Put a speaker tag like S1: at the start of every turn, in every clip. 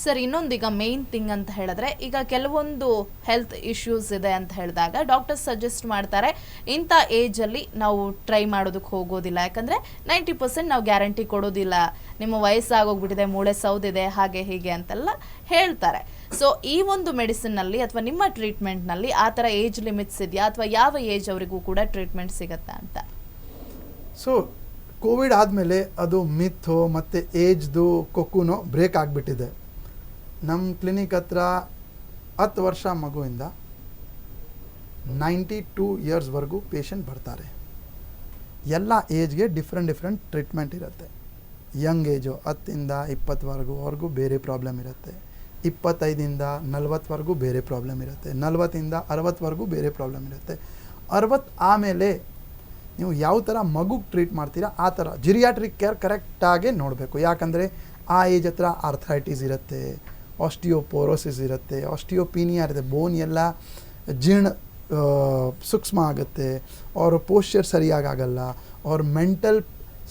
S1: Sir ಇನ್ನೊಂದೀಗ main thing ಅಂತ ಹೇಳಿದ್ರೆ, ಈಗ ಕೆಲವೊಂದು ಹೆಲ್ತ್ ಇಶ್ಯೂಸ್ ಇದೆ ಅಂತ ಹೇಳಿದಾಗ ಡಾಕ್ಟರ್ ಸಜೆಸ್ಟ್ ಮಾಡ್ತಾರೆ, ಇಂಥ ಏಜಲ್ಲಿ ನಾವು ಟ್ರೈ ಮಾಡೋದಕ್ಕೆ ಹೋಗೋದಿಲ್ಲ. ಯಾಕಂದರೆ ನೈಂಟಿ ಪರ್ಸೆಂಟ್ ನಾವು ಗ್ಯಾರಂಟಿ ಕೊಡೋದಿಲ್ಲ. ನಿಮ್ಮ ವಯಸ್ಸಾಗೋಗ್ಬಿಟ್ಟಿದೆ, ಮೂಳೆ ಸೌದಿದೆ ಹಾಗೆ ಹೀಗೆ ಅಂತೆಲ್ಲ ಹೇಳ್ತಾರೆ. ಸೊ ಈ ಒಂದು ಮೆಡಿಸಿನ್ನಲ್ಲಿ ಅಥವಾ ನಿಮ್ಮ ಟ್ರೀಟ್ಮೆಂಟ್ನಲ್ಲಿ ಆ ಥರ ಏಜ್ ಲಿಮಿಟ್ಸ್ ಇದೆಯಾ? ಅಥವಾ ಯಾವ ಏಜ್ ಅವರಿಗೂ ಕೂಡ ಟ್ರೀಟ್ಮೆಂಟ್ ಸಿಗುತ್ತೆ ಅಂತ?
S2: ಸೊ ಕೋವಿಡ್ ಆದಮೇಲೆ ಅದು ಮಿಥು ಮತ್ತು ಏಜ್ದು ಕೊಕ್ಕುನೋ ಬ್ರೇಕ್ ಆಗಿಬಿಟ್ಟಿದೆ. ನಮ್ಮ ಕ್ಲಿನಿಕ್ ಹತ್ರ ಹತ್ತು ವರ್ಷ ಮಗುವಿಂದ ನೈಂಟಿ ಟೂ ಇಯರ್ಸ್ವರೆಗೂ ಪೇಷಂಟ್ ಬರ್ತಾರೆ. ಎಲ್ಲ ಏಜ್ಗೆ ಡಿಫ್ರೆಂಟ್ ಡಿಫ್ರೆಂಟ್ ಟ್ರೀಟ್ಮೆಂಟ್ ಇರುತ್ತೆ. ಯಂಗ್ ಏಜು ಹತ್ತಿಂದ ಇಪ್ಪತ್ತವರೆಗೂ ಅವ್ರಿಗೂ ಬೇರೆ ಪ್ರಾಬ್ಲಮ್ ಇರುತ್ತೆ. ಇಪ್ಪತ್ತೈದಿಂದ ನಲ್ವತ್ತವರೆಗೂ ಬೇರೆ ಪ್ರಾಬ್ಲಮ್ ಇರುತ್ತೆ. ನಲ್ವತ್ತಿಂದ ಅರವತ್ತವರೆಗೂ ಬೇರೆ ಪ್ರಾಬ್ಲಮ್ ಇರುತ್ತೆ. ಅರವತ್ತು ಆಮೇಲೆ ನೀವು ಯಾವ ಥರ ಮಗುಗೆ ಟ್ರೀಟ್ ಮಾಡ್ತೀರಾ, ಆ ಥರ ಜಿರಿಯಾಟ್ರಿಕ್ ಕೇರ್ ಕರೆಕ್ಟಾಗಿ ನೋಡಬೇಕು. ಯಾಕಂದರೆ ಆ ಏಜ್ ಹತ್ರ ಆರ್ಥರೈಟಿಸ್ ಇರುತ್ತೆ ಆಸ್ಟಿಯೋಪೋರೋಸಿಸ್ ಇರುತ್ತೆ. ಆಸ್ಟಿಯೋಪೀನಿಯಾ ಇರುತ್ತೆ. ಬೋನ್ ಎಲ್ಲ ಜೀರ್ಣ ಸೂಕ್ಷ್ಮ ಆಗುತ್ತೆ. ಅವ್ರ ಪೋಶ್ಚರ್ ಸರಿಯಾಗಲ್ಲ. ಅವ್ರ ಮೆಂಟಲ್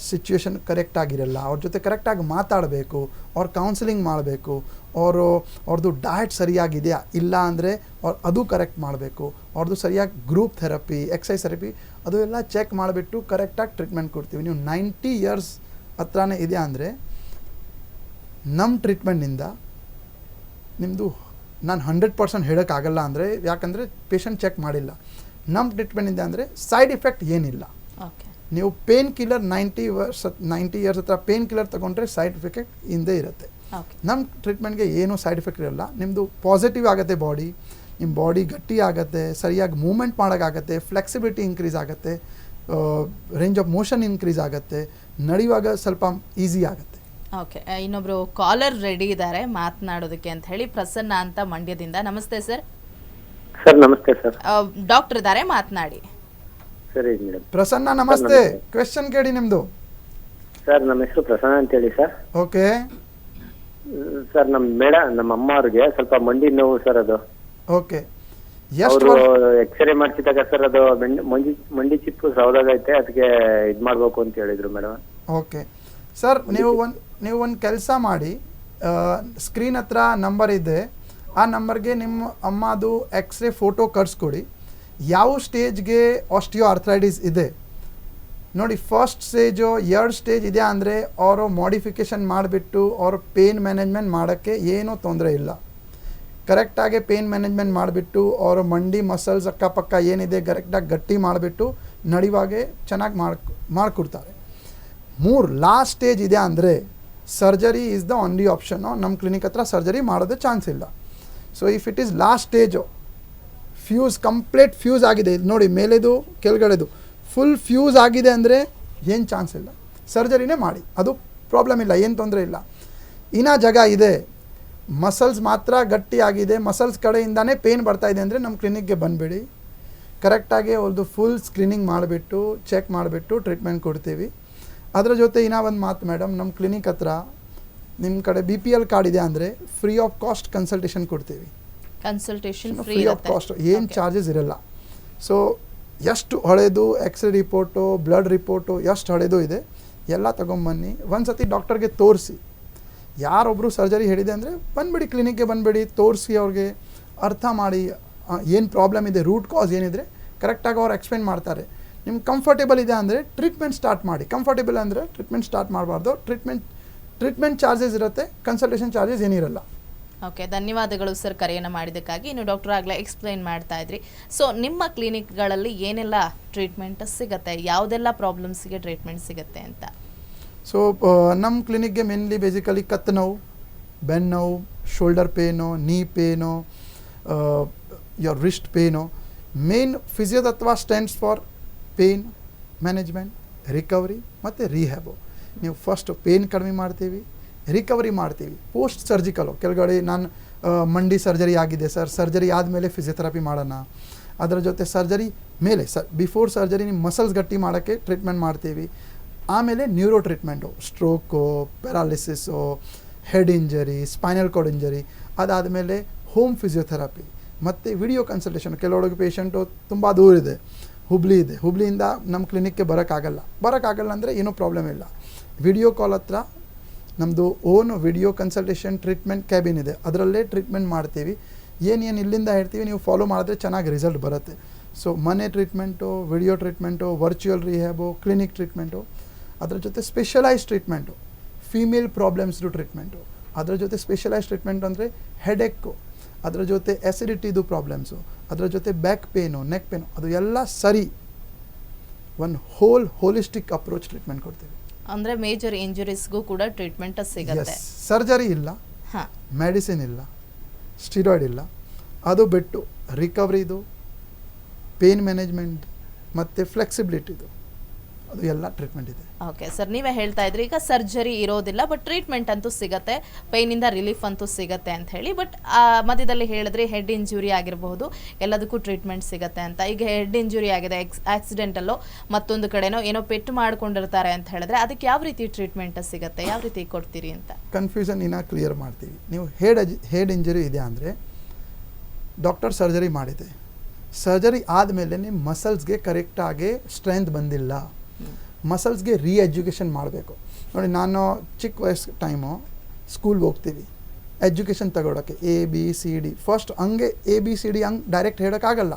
S2: ಸಿಚುವೇಶನ್ ಕರೆಕ್ಟಾಗಿರಲ್ಲ ಅವ್ರ ಜೊತೆ ಕರೆಕ್ಟಾಗಿ ಮಾತಾಡಬೇಕು. ಅವ್ರ ಕೌನ್ಸಿಲಿಂಗ್ ಮಾಡಬೇಕು. ಅವರು ಅವ್ರದ್ದು ಡಯಟ್ ಸರಿಯಾಗಿದೆಯಾ? ಇಲ್ಲ ಅಂದರೆ ಅವ್ರು, ಅದು ಕರೆಕ್ಟ್ ಮಾಡಬೇಕು. ಅವ್ರದ್ದು ಸರಿಯಾಗಿ ಗ್ರೂಪ್ ಥೆರಪಿ ಎಕ್ಸೈಸ್ ಥೆರಪಿ ಅದು ಎಲ್ಲ ಚೆಕ್ ಮಾಡಿಬಿಟ್ಟು ಕರೆಕ್ಟಾಗಿ ಟ್ರೀಟ್ಮೆಂಟ್ ಕೊಡ್ತೀವಿ. ನೀವು ನೈಂಟಿ ಇಯರ್ಸ್ ಹತ್ರನೇ ಇದೆ ಅಂದರೆ ನಮ್ಮ ಟ್ರೀಟ್ಮೆಂಟ್ನಿಂದ ನಿಮ್ಮದು ನಾನು ಹಂಡ್ರೆಡ್ ಪರ್ಸೆಂಟ್ ಹೇಳೋಕ್ಕಾಗಲ್ಲ ಅಂದರೆ ಯಾಕಂದರೆ ಪೇಷಂಟ್ ಚೆಕ್ ಮಾಡಿಲ್ಲ. ನಮ್ಮ ಟ್ರೀಟ್ಮೆಂಟಿಂದ ಅಂದರೆ ಸೈಡ್ ಇಫೆಕ್ಟ್ ಏನಿಲ್ಲ. ನೀವು ಪೇನ್ ಕಿಲ್ಲರ್ ನೈಂಟಿ ವರ್ಷ ನೈಂಟಿ ಇಯರ್ಸ್ ಹತ್ರ ಪೇನ್ ಕಿಲ್ಲರ್ ತೊಗೊಂಡ್ರೆ ಸೈಡ್ ಇಫೆಕ್ಟ್ ಹಿಂದೆ ಇರುತ್ತೆ. ನಮ್ಮ ಟ್ರೀಟ್ಮೆಂಟ್ಗೆ ಏನೂ ಸೈಡ್ ಎಫೆಕ್ಟ್ ಇರಲ್ಲ. ನಿಮ್ಮದು ಪಾಸಿಟಿವ್ ಆಗುತ್ತೆ ಬಾಡಿ ನಿಮ್ಮ ಬಾಡಿ ಗಟ್ಟಿ ಆಗುತ್ತೆ ಸರಿಯಾಗಿ ಮೂಮೆಂಟ್ ಮಾಡೋಕ್ಕಾಗತ್ತೆ ಫ್ಲೆಕ್ಸಿಬಿಲಿಟಿ ಇನ್ಕ್ರೀಸ್ ಆಗುತ್ತೆ ರೇಂಜ್ ಆಫ್ ಮೋಷನ್ ಇನ್ಕ್ರೀಸ್ ಆಗುತ್ತೆ ನಡೆಯುವಾಗ ಸ್ವಲ್ಪ ಈಸಿ ಆಗುತ್ತೆ.
S1: ಓಕೆ ಇನ್ನೊಬ್ರು ಕಾಲರ್ ರೆಡಿ ಇದ್ದಾರೆ ಮಾತನಾಡೋದಕ್ಕೆ ಅಂತ ಹೇಳಿ ಪ್ರಸನ್ನ ಅಂತ ಮಂಡ್ಯದಿಂದ. ನಮಸ್ತೆ ಸರ್.
S3: ಸರ್ ನಮಸ್ತೆ ಸರ್.
S1: ಡಾಕ್ಟರ್ ಇದ್ದಾರೆ ಮಾತನಾಡಿ.
S3: ಸರಿ ಮೇಡಮ್.
S2: ಪ್ರಸನ್ನ ನಮಸ್ತೆ. ಕ್ವೆಶನ್ ಕೇಳಿ ನಿಮ್ದು.
S3: ಸರ್ ನಮ್ಮ ಹೆಸರು ಪ್ರಸನ್ನ ಅಂತ ಹೇಳಿ ಸರ್.
S2: ಓಕೆ
S3: ಸರ್ ನಮ್ಮ ಮೇಡ ನಮ್ಮ ಅಮ್ಮ ಅವ್ರಿಗೆ ಸ್ವಲ್ಪ ಮಂಡಿ ನೋವು ಸರ್ ಅದು.
S2: ಓಕೆ
S3: ಅವರು ಎಕ್ಸ್ರೇ ಮಾಡಿಸಿದಾಗ ಸರ್ ಅದು ಮಂಡಿ ಮಂಡಿ ಮಂಡಿ ಚಿಪ್ಪು ಸೌದಾಗೈತೆ ಅದಕ್ಕೆ ಇದ್ ಮಾಡ್ಬೇಕು ಅಂತ ಹೇಳಿದ್ರು ಮೇಡಮ್.
S2: ಓಕೆ ಸರ್ ನೀವು ಒಂದು ನೀವು ಒಂದು ಕೆಲಸ ಮಾಡಿ ಸ್ಕ್ರೀನ್ ಹತ್ರ ನಂಬರ್ ಇದೆ. ಆ ನಂಬರ್ಗೆ ನಿಮ್ಮ ಅಮ್ಮದು ಎಕ್ಸ್ರೇ ಫೋಟೋ ಕಳಿಸ್ಕೊಡಿ. ಯಾವ ಸ್ಟೇಜ್ಗೆ ಆಸ್ಟಿಯೋ ಆರ್ಥರೈಟಿಸ್ ಇದೆ? ನೋಡಿ ಫಸ್ಟ್ ಸ್ಟೇಜು ಎರಡು ಸ್ಟೇಜ್ ಇದೆ ಅಂದರೆ ಅವರು ಮಾಡಿಫಿಕೇಷನ್ ಮಾಡಿಬಿಟ್ಟು ಅವರು ಪೇನ್ ಮ್ಯಾನೇಜ್ಮೆಂಟ್ ಮಾಡೋಕ್ಕೆ ಏನೂ ತೊಂದರೆ ಇಲ್ಲ. ಕರೆಕ್ಟಾಗಿ ಪೇನ್ ಮ್ಯಾನೇಜ್ಮೆಂಟ್ ಮಾಡಿಬಿಟ್ಟು ಅವರ ಮಂಡಿ ಮಸಲ್ಸ್ ಅಕ್ಕಪಕ್ಕ ಏನಿದೆ ಕರೆಕ್ಟಾಗಿ ಗಟ್ಟಿ ಮಾಡಿಬಿಟ್ಟು ನಡಿವಾಗೆ ಚೆನ್ನಾಗಿ ಮಾಡಿ ಮಾಡಿಕೊಡ್ತಾರೆ. ಮೂರು ಲಾಸ್ಟ್ ಸ್ಟೇಜ್ ಇದೆ ಅಂದರೆ surgery is the only option ನಮ್ಮ ಕ್ಲಿನಿಕ್ ಹತ್ರ ಸರ್ಜರಿ ಮಾಡೋದು ಚಾನ್ಸ್ ಇಲ್ಲ. So if it is last stage fuse complete fuse ಆಗಿದೆ. ಇದು ನೋಡಿ, ಮೇಲೆದು, ಕೆಳಗಡೆದು ಫುಲ್ ಫ್ಯೂಸ್ ಆಗಿದೆ ಅಂದರೆ ಏನು ಚಾನ್ಸ್ ಇಲ್ಲ. ಸರ್ಜರಿನೇ ಮಾಡಿ. ಅದು ಪ್ರಾಬ್ಲಮ್ ಇಲ್ಲ, ಏನು ತೊಂದರೆ ಇಲ್ಲ. ಇನ್ನೂ ಜಾಗ ಇದೆ. ಮಸಲ್ಸ್ ಮಾತ್ರ ಗಟ್ಟಿಯಾಗಿದೆ ಮಸಲ್ಸ್ ಕಡೆಯಿಂದನೇ ಬರ್ತಾ ಇದೆ ಅಂದರೆ ನಮ್ಮ ಕ್ಲಿನಿಕ್ಗೆ ಬಂದುಬಿಡಿ. ಕರೆಕ್ಟಾಗಿ ಅವ್ರದ್ದು ಫುಲ್ ಸ್ಕ್ರೀನಿಂಗ್ ಮಾಡಿಬಿಟ್ಟು ಚೆಕ್ ಮಾಡಿಬಿಟ್ಟು ಟ್ರೀಟ್ಮೆಂಟ್ ಕೊಡ್ತೀವಿ. ಅದರ ಜೊತೆ ಇನ್ನೂ ಒಂದು ಮಾತು ಮೇಡಮ್ ನಮ್ಮ ಕ್ಲಿನಿಕ್ ಹತ್ರ ನಿಮ್ಮ ಕಡೆ ಬಿ ಪಿ ಎಲ್ ಕಾರ್ಡ್ ಇದೆ ಅಂದರೆ ಫ್ರೀ ಆಫ್ ಕಾಸ್ಟ್ ಕನ್ಸಲ್ಟೇಷನ್ ಕೊಡ್ತೀವಿ.
S1: ಕನ್ಸಲ್ಟೇಷನ್ ಫ್ರೀ
S2: ಆಫ್ ಕಾಸ್ಟ್ ಏನು ಚಾರ್ಜಸ್ ಇರಲ್ಲ. ಸೊ ಎಷ್ಟು ಹಳೆದು ಎಕ್ಸ್ರೇ ರಿಪೋರ್ಟು ಬ್ಲಡ್ ರಿಪೋರ್ಟು ಎಷ್ಟು ಹಳೆದು ಇದೆ ಎಲ್ಲ ತೊಗೊಂಬನ್ನಿ. ಒಂದು ಸತಿ ಡಾಕ್ಟರ್ಗೆ ತೋರಿಸಿ. ಯಾರೊಬ್ಬರು ಸರ್ಜರಿ ಹೇಳಿದೆ ಅಂದರೆ ಬಂದುಬಿಡಿ ಕ್ಲಿನಿಕ್ಗೆ ಬಂದ್ಬಿಡಿ ತೋರಿಸಿ ಅವ್ರಿಗೆ ಅರ್ಥ ಮಾಡಿ ಏನು ಪ್ರಾಬ್ಲಮ್ ಇದೆ ರೂಟ್ ಕಾಸ್ ಏನಿದ್ರೆ ಕರೆಕ್ಟಾಗಿ ಅವ್ರು ಎಕ್ಸ್ಪ್ಲೇನ್ ಮಾಡ್ತಾರೆ. ನಿಮ್ಗೆ ಕಂಫರ್ಟೇಬಲ್ ಇದೆ ಅಂದರೆ ಟ್ರೀಟ್ಮೆಂಟ್ ಸ್ಟಾರ್ಟ್ ಮಾಡಿ. ಕಂಫರ್ಟೇಬಲ್ ಅಂದರೆ ಟ್ರೀಟ್ಮೆಂಟ್ ಸ್ಟಾರ್ಟ್ ಮಾಡಬಾರ್ದು. ಟ್ರೀಟ್ಮೆಂಟ್ ಟ್ರೀಟ್ಮೆಂಟ್ ಚಾರ್ಜಸ್ ಇರುತ್ತೆ ಕನ್ಸಲ್ಟೇಷನ್ ಚಾರ್ಜಸ್ ಏನಿರಲ್ಲ
S1: ಓಕೆ ಧನ್ಯವಾದಗಳು ಸರ್ ಕರೆಯನ್ನು ಮಾಡಿದ್ದಕ್ಕಾಗಿ. ಇನ್ನು ಡಾಕ್ಟರ್ ಆಗಲೇ ಎಕ್ಸ್ಪ್ಲೈನ್ ಮಾಡ್ತಾ ಇದ್ರಿ. ಸೊ ನಿಮ್ಮ ಕ್ಲಿನಿಕ್ಗಳಲ್ಲಿ ಏನೆಲ್ಲ ಟ್ರೀಟ್ಮೆಂಟ್ ಸಿಗುತ್ತೆ? ಯಾವುದೆಲ್ಲ ಪ್ರಾಬ್ಲಮ್ಸ್ಗೆ ಟ್ರೀಟ್ಮೆಂಟ್ ಸಿಗುತ್ತೆ ಅಂತ?
S2: ಸೊ ನಮ್ಮ ಕ್ಲಿನಿಕ್ಗೆ ಮೇನ್ಲಿ ಬೇಸಿಕಲಿ ಕತ್ತು ನೋವು ಬೆನ್ ನೋವು shoulder pain knee pain your wrist pain main ಫಿಸಿಯೋತತ್ವ stands for pain management recovery ಮತ್ತು ರಿಹ್ಯಾಬು ನೀವು ಫಸ್ಟ್ ಪೇನ್ ಕಡಿಮೆ ಮಾಡ್ತೀವಿ ರಿಕವರಿ ಮಾಡ್ತೀವಿ. ಪೋಸ್ಟ್ ಸರ್ಜಿಕಲು ಕೆಳಗಡೆ ನಾನು ಮಂಡಿ ಸರ್ಜರಿ ಆಗಿದೆ ಸರ್ ಸರ್ಜರಿ ಆದಮೇಲೆ ಫಿಸಿಯೋಥೆರಪಿ ಮಾಡೋಣ. ಅದರ ಜೊತೆ ಸರ್ಜರಿ ಮೇಲೆ ಸರ್ ಬಿಫೋರ್ ಸರ್ಜರಿ ನಿಮ್ಮ ಮಸಲ್ಸ್ ಗಟ್ಟಿ ಮಾಡೋಕ್ಕೆ ಟ್ರೀಟ್ಮೆಂಟ್ ಮಾಡ್ತೀವಿ. ಆಮೇಲೆ neuro treatment stroke paralysis head injury spinal cord injury ಅದಾದಮೇಲೆ ಹೋಮ್ ಫಿಸಿಯೋಥೆರಪಿ ಮತ್ತು ವಿಡಿಯೋ ಕನ್ಸಲ್ಟೇಷನ್ ಕೆಲವೊಳಗೆ ಪೇಷಂಟು ತುಂಬ ದೂರ ಇದೆ. ಹುಬ್ಳಿ ಇದೆ. ಹುಬ್ಳಿಯಿಂದ ನಮ್ಮ ಕ್ಲಿನಿಕ್ಗೆ ಬರೋಕ್ಕಾಗಲ್ಲ. ಬರೋಕ್ಕಾಗಲ್ಲ ಅಂದರೆ ಏನೂ ಪ್ರಾಬ್ಲಮ್ ಇಲ್ಲ. ವಿಡಿಯೋ ಕಾಲ್ ಹತ್ರ ನಮ್ಮದು own video consultation treatment cabin ಇದೆ. ಅದರಲ್ಲೇ ಟ್ರೀಟ್ಮೆಂಟ್ ಮಾಡ್ತೀವಿ. ಏನೇನು ಇಲ್ಲಿಂದ ಹೇಳ್ತೀವಿ, ನೀವು ಫಾಲೋ ಮಾಡಿದ್ರೆ ಚೆನ್ನಾಗಿ ರಿಸಲ್ಟ್ ಬರುತ್ತೆ. ಸೊ ಮನೆ treatment video treatment virtual rehab clinic treatment ಅದರ ಜೊತೆ ಸ್ಪೆಷಲೈಸ್ ಟ್ರೀಟ್ಮೆಂಟು ಫೀಮೇಲ್ ಪ್ರಾಬ್ಲಮ್ಸ್ದು ಟ್ರೀಟ್ಮೆಂಟು ಅದರ ಜೊತೆ ಸ್ಪೆಷಲೈಸ್ ಟ್ರೀಟ್ಮೆಂಟ್ ಅಂದರೆ ಹೆಡೆಕ್ಕು ಅದರ ಜೊತೆ ಎಸಿಡಿಟಿದು ಪ್ರಾಬ್ಲಮ್ಸು ಅದರ ಜೊತೆ ಬ್ಯಾಕ್ ಪೇನು ನೆಕ್ ಪೇನು ಅದು ಎಲ್ಲ ಸರಿ. ಒಂದು ಹೋಲ್ ಹೋಲಿಸ್ಟಿಕ್ ಅಪ್ರೋಚ್ ಟ್ರೀಟ್ಮೆಂಟ್ ಕೊಡ್ತೀವಿ.
S1: ಅಂದರೆ ಮೇಜರ್ ಇಂಜುರೀಸ್ಗೂ ಕೂಡ ಟ್ರೀಟ್ಮೆಂಟ್ ಸಿಗುತ್ತೆ.
S2: ಸರ್ಜರಿ ಇಲ್ಲ
S1: ಹಾ.
S2: ಮೆಡಿಸಿನ್ ಇಲ್ಲ ಸ್ಟಿರಾಯ್ಡ್ ಇಲ್ಲ. ಅದು ಬಿಟ್ಟು ರಿಕವರಿದು ಪೇನ್ ಮ್ಯಾನೇಜ್ಮೆಂಟ್ ಮತ್ತು ಫ್ಲೆಕ್ಸಿಬಿಲಿಟಿದು ಅದು ಎಲ್ಲ ಟ್ರೀಟ್ಮೆಂಟ್ ಇದೆ.
S1: ಓಕೆ ಸರ್ ನೀವೇ ಹೇಳ್ತಾ ಇದ್ರಿ ಈಗ ಸರ್ಜರಿ ಇರೋದಿಲ್ಲ ಬಟ್ ಟ್ರೀಟ್ಮೆಂಟ್ ಅಂತೂ ಸಿಗತ್ತೆ ಪೈನಿಂದ ರಿಲೀಫ್ ಅಂತೂ ಸಿಗತ್ತೆ ಅಂತ ಹೇಳಿ. ಬಟ್ ಮಧ್ಯದಲ್ಲಿ ಹೇಳಿದ್ರಿ ಹೆಡ್ ಇಂಜುರಿ ಆಗಿರಬಹುದು ಎಲ್ಲದಕ್ಕೂ ಟ್ರೀಟ್ಮೆಂಟ್ ಸಿಗತ್ತೆ ಅಂತ. ಈಗ ಹೆಡ್ ಇಂಜುರಿ ಆಗಿದೆ ಎಕ್ಸ್ ಆಕ್ಸಿಡೆಂಟಲ್ಲೋ ಮತ್ತೊಂದು ಕಡೆನೋ ಏನೋ ಪೆಟ್ಟು ಮಾಡ್ಕೊಂಡಿರ್ತಾರೆ ಅಂತ ಹೇಳಿದ್ರೆ ಅದಕ್ಕೆ ಯಾವ ರೀತಿ ಟ್ರೀಟ್ಮೆಂಟ್ ಸಿಗತ್ತೆ ಯಾವ ರೀತಿ ಕೊಡ್ತೀರಿ ಅಂತ?
S2: ಕನ್ಫ್ಯೂಷನ್ ಇನ್ನ ಕ್ಲಿಯರ್ ಮಾಡ್ತೀವಿ. ನೀವು ಹೆಡ್ ಹೆಡ್ ಇಂಜುರಿ ಇದೆ ಅಂದರೆ ಡಾಕ್ಟರ್ ಸರ್ಜರಿ ಮಾಡಿದೆ. ಸರ್ಜರಿ ಆದಮೇಲೆ ನಿಮ್ಮ ಮಸಲ್ಸ್ಗೆ ಕರೆಕ್ಟಾಗಿ ಸ್ಟ್ರೆಂತ್ ಬಂದಿಲ್ಲ. ಮಸಲ್ಸ್ಗೆ ರೀ ಎಜುಕೇಷನ್ ಮಾಡಬೇಕು. ನೋಡಿ, ನಾನು ಚಿಕ್ಕ ವಯಸ್ಸು ಟೈಮು ಸ್ಕೂಲ್ಗೆ ಹೋಗ್ತೀವಿ. ಎಜುಕೇಷನ್ ತಗೊಳಕ್ಕೆ A B C D first ಹಂಗೆ ಎ ಬಿ ಸಿ ಡಿ ಹಂಗೆ ಡೈರೆಕ್ಟ್ ಹೇಳೋಕ್ಕಾಗಲ್ಲ.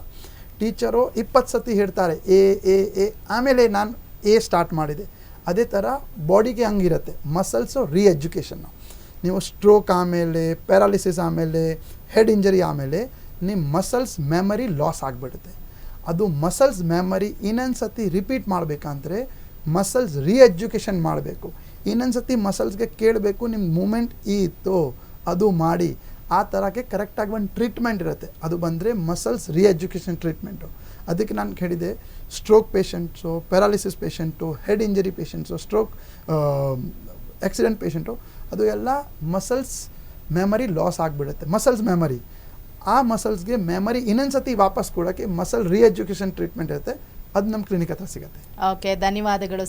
S2: ಟೀಚರು ಇಪ್ಪತ್ತು ಸತಿ ಹೇಳ್ತಾರೆ ಎ ಎ ಎ ಆಮೇಲೆ ನಾನು ಎ ಸ್ಟಾರ್ಟ್ ಮಾಡಿದೆ. ಅದೇ ಥರ ಬಾಡಿಗೆ ಹಂಗಿರುತ್ತೆ. ಮಸಲ್ಸು ರೀ ಎಜುಕೇಷನ್ನು ನೀವು ಸ್ಟ್ರೋಕ್ ಆಮೇಲೆ ಪ್ಯಾರಾಲಿಸಿಸ್ ಆಮೇಲೆ ಹೆಡ್ ಇಂಜರಿ ಆಮೇಲೆ, ನಿಮ್ಮ ಮಸಲ್ಸ್ ಮೆಮರಿ ಲಾಸ್ ಆಗಿಬಿಡುತ್ತೆ. ಅದು ಮಸಲ್ಸ್ ಮೆಮರಿ ಇನ್ನೊಂದು ಸತಿ ರಿಪೀಟ್ ಮಾಡಬೇಕಂದ್ರೆ ಮಸಲ್ಸ್ ರೀ ಎಜುಕೇಷನ್ ಮಾಡಬೇಕು. ಇನ್ನೊಂದು ಸತಿ ಮಸಲ್ಸ್ಗೆ ಕೇಳಬೇಕು ನಿಮ್ಮ ಮೂಮೆಂಟ್ ಈ ಇತ್ತು, ಅದು ಮಾಡಿ. ಆ ಥರಕ್ಕೆ ಕರೆಕ್ಟಾಗಿ ಒಂದು ಟ್ರೀಟ್ಮೆಂಟ್ ಇರುತ್ತೆ. ಅದು ಬಂದರೆ ಮಸಲ್ಸ್ ರೀ ಎಜುಕೇಷನ್ ಟ್ರೀಟ್ಮೆಂಟು ಅದಕ್ಕೆ ನಾನು ಹೇಳಿದೆ stroke patients paralysis patient head injury patients stroke accident patient ಅದು ಎಲ್ಲ ಮಸಲ್ಸ್ ಮೆಮರಿ ಲಾಸ್ ಆಗಿಬಿಡುತ್ತೆ. ಮಸಲ್ಸ್ ಮೆಮರಿ ಆ ಮಸಲ್ಸ್ಗೆ ಮೆಮರಿ ಇನ್ನೊಂದು ಸತಿ ವಾಪಸ್ ಕೊಡೋಕ್ಕೆ ಮಸಲ್ ರೀ ಎಜುಕೇಷನ್ ಟ್ರೀಟ್ಮೆಂಟ್ ಇರುತ್ತೆ. ಅದು ನಮ್ಮ ಕ್ಲಿನಿಕ್ ಹತ್ರ ಸಿಗುತ್ತೆ.
S1: ಓಕೆ ಧನ್ಯವಾದಗಳು